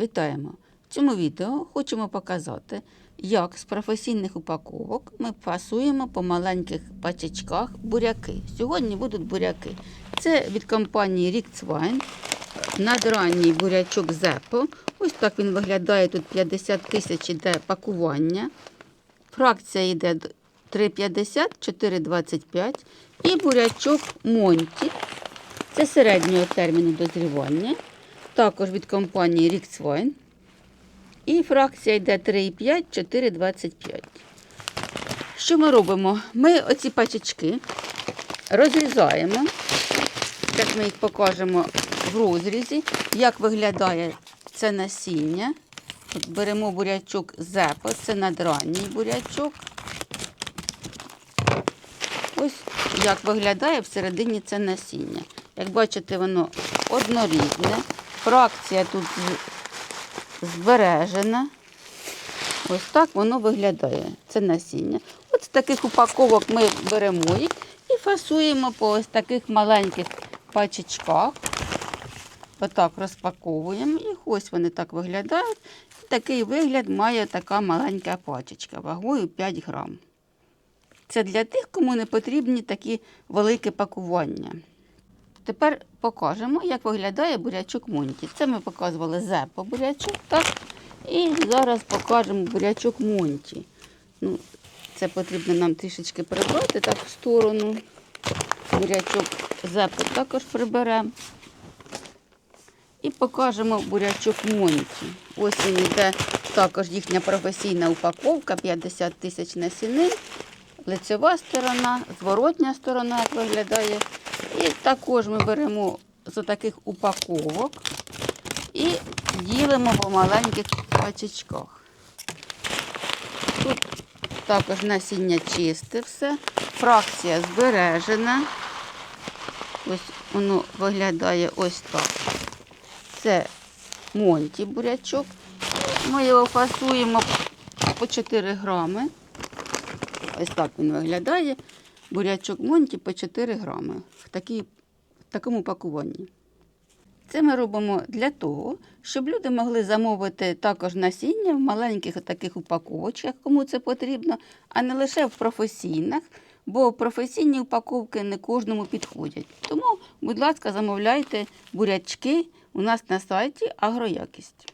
Вітаємо! В цьому відео хочемо показати, як з професійних упаковок ми фасуємо по маленьких пачечках буряки. Сьогодні будуть буряки. Це від компанії Рікцвайн. Надранній бурячок Зепо. Ось так він виглядає. Тут 50 тисяч іде пакування. Фракція йде 3,50, 4,25. І бурячок Монті. Це середнього терміну дозрівання. Також від компанії Rixwine. І фракція йде 3,5, 4,25. Що ми робимо? Ми оці пачечки розрізаємо. Так ми їх покажемо в розрізі, як виглядає це насіння. Беремо бурячок зепо, це надранній бурячок. Ось як виглядає всередині це насіння. Як бачите, воно однорідне. Фракція тут збережена. Ось так воно виглядає. Це насіння. От з таких упаковок ми беремо їх і фасуємо по ось таких маленьких пачечках. Отак розпаковуємо їх. Ось вони так виглядають. Такий вигляд має така маленька пачечка вагою 5 грам. Це для тих, кому не потрібні такі великі пакування. Тепер покажемо, як виглядає бурячок Монті. Це ми показували зепо бурячок, так? І зараз покажемо бурячок Монті. Ну, це потрібно нам трішечки прибрати так в сторону. Бурячок зепо також приберемо. І покажемо бурячок Монті. Ось він йде також їхня професійна упаковка, 50 тисяч насінин, лицева сторона, зворотня сторона, як виглядає. І також ми беремо з таких упаковок і ділимо по маленьких пачечках. Тут також насіння чисте все, фракція збережена. Ось воно виглядає ось так. Це Монті бурячок. Ми його фасуємо по 4 грами. Ось так він виглядає. Бурячок Монті по 4 грами в, такій, в такому пакуванні. Це ми робимо для того, щоб люди могли замовити також насіння в маленьких таких упаковочках, кому це потрібно, а не лише в професійних, бо професійні упаковки не кожному підходять. Тому, будь ласка, замовляйте бурячки у нас на сайті Агроякість.